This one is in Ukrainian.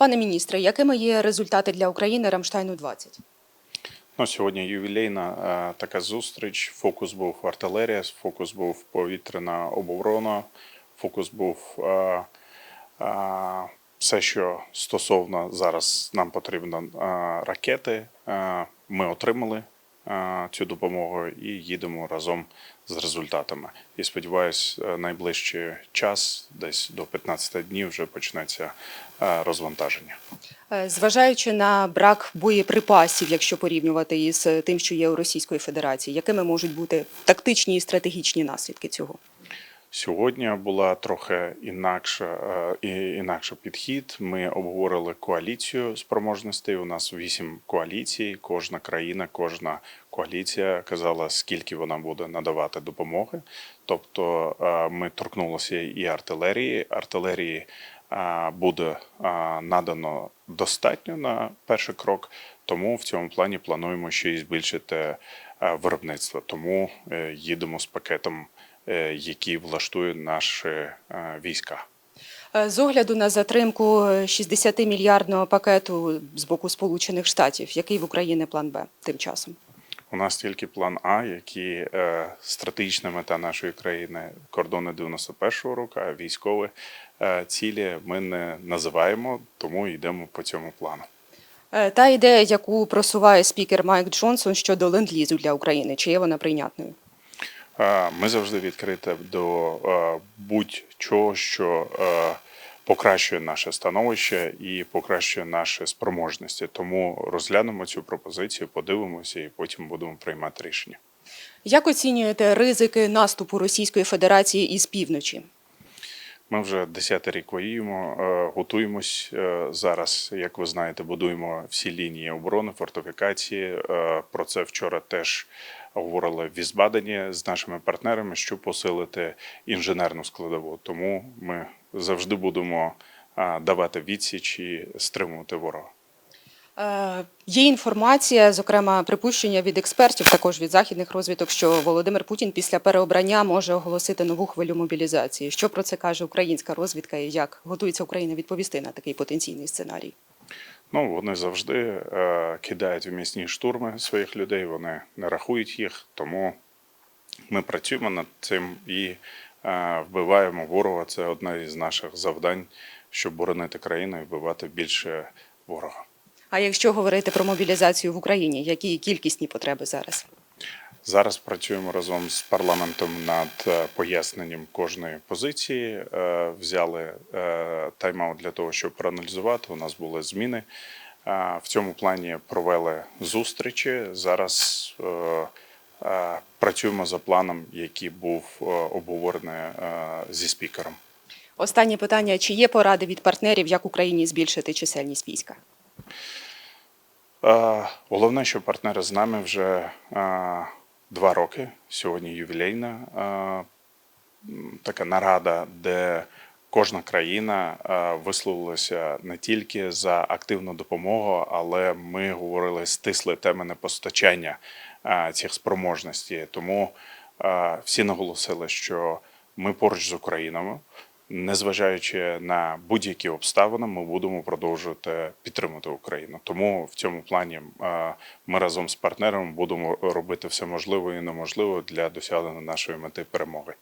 Пане міністре, якими є результати для України Рамштайну 20 Ну, сьогодні ювілейна е, така зустріч. Фокус був артилерія, фокус був повітряна оборона, фокус був е, е, все, що стосовно зараз нам потрібно е, ракети. Е, ми отримали цю допомогу і їдемо разом з результатами. І сподіваюсь, е, найближчий час, десь до 15 днів, вже почнеться е, розвантаження. Е, Зважаючи на брак боєприпасів, якщо порівнювати із тим, що є у Російської Федерації, якими можуть бути тактичні і стратегічні наслідки цього? Сьогодні була трохи інакша е, і інакший підхід. Ми обговорили коаліцію спроможностей. У нас вісім коаліцій. Кожна країна, кожна коаліція казала, скільки вона буде надавати допомоги. Тобто е, ми торкнулися і артилерії. Артилерії е, буде надано достатньо на перший крок. Тому в цьому плані плануємо ще й збільшити виробництво. Тому їдемо з пакетом які влаштують наші е, війська. Е, З огляду на затримку 60-мільярдного пакету з боку Сполучених Штатів, який в Україні план Б тим часом? У нас тільки план А, який е, стратегічна мета нашої країни кордони 91-го року, а військові е, цілі ми не називаємо, тому йдемо по цьому плану. Е, Та ідея, яку просуває спікер Майк Джонсон щодо ленд-лізу для України, чи є вона прийнятною? Е, Ми завжди відкриті до е, будь-чого, що е, покращує наше становище і покращує наші спроможності. Тому розглянемо цю пропозицію, подивимося і потім будемо приймати рішення. Як оцінюєте ризики наступу Російської Федерації із півночі? Ми вже десятий рік воюємо, е, готуємось е, зараз. Як ви знаєте, будуємо всі лінії оборони, фортифікації. Е, Про це вчора теж говорили в Візбадені з нашими партнерами, щоб посилити інженерну складову. Тому ми завжди будемо давати відсіч і стримувати ворога. Е, Є інформація, зокрема припущення від експертів, також від західних розвиток, що Володимир Путін після переобрання може оголосити нову хвилю мобілізації. Що про це каже українська розвідка і як готується Україна відповісти на такий потенційний сценарій? Ну, вони завжди е, кидають в місні штурми своїх людей, вони не рахують їх, тому ми працюємо над цим і е, вбиваємо ворога. Це одне із наших завдань, щоб боронити країну і вбивати більше ворога. А якщо говорити про мобілізацію в Україні, які кількісні потреби зараз? Зараз працюємо разом з парламентом над е, поясненням кожної позиції. Е, Взяли е, тайм-аут для того, щоб проаналізувати. У нас були зміни. В цьому плані провели зустрічі. Зараз працюємо за планом, який був обговорений зі спікером. Останнє питання: чи є поради від партнерів, як Україні збільшити чисельність війська? Е, Головне, що партнери з нами вже е, два роки. Сьогодні ювілейна е, така нарада, де кожна країна висловилася не тільки за активну допомогу, але ми говорили стисли теми непостачання цих спроможностей. Тому всі наголосили, що ми поруч з Україною. Незважаючи на будь-які обставини, ми будемо продовжувати підтримувати Україну. Тому в цьому плані е, ми разом з партнерами будемо робити все можливе і неможливе для досягнення нашої мети перемоги.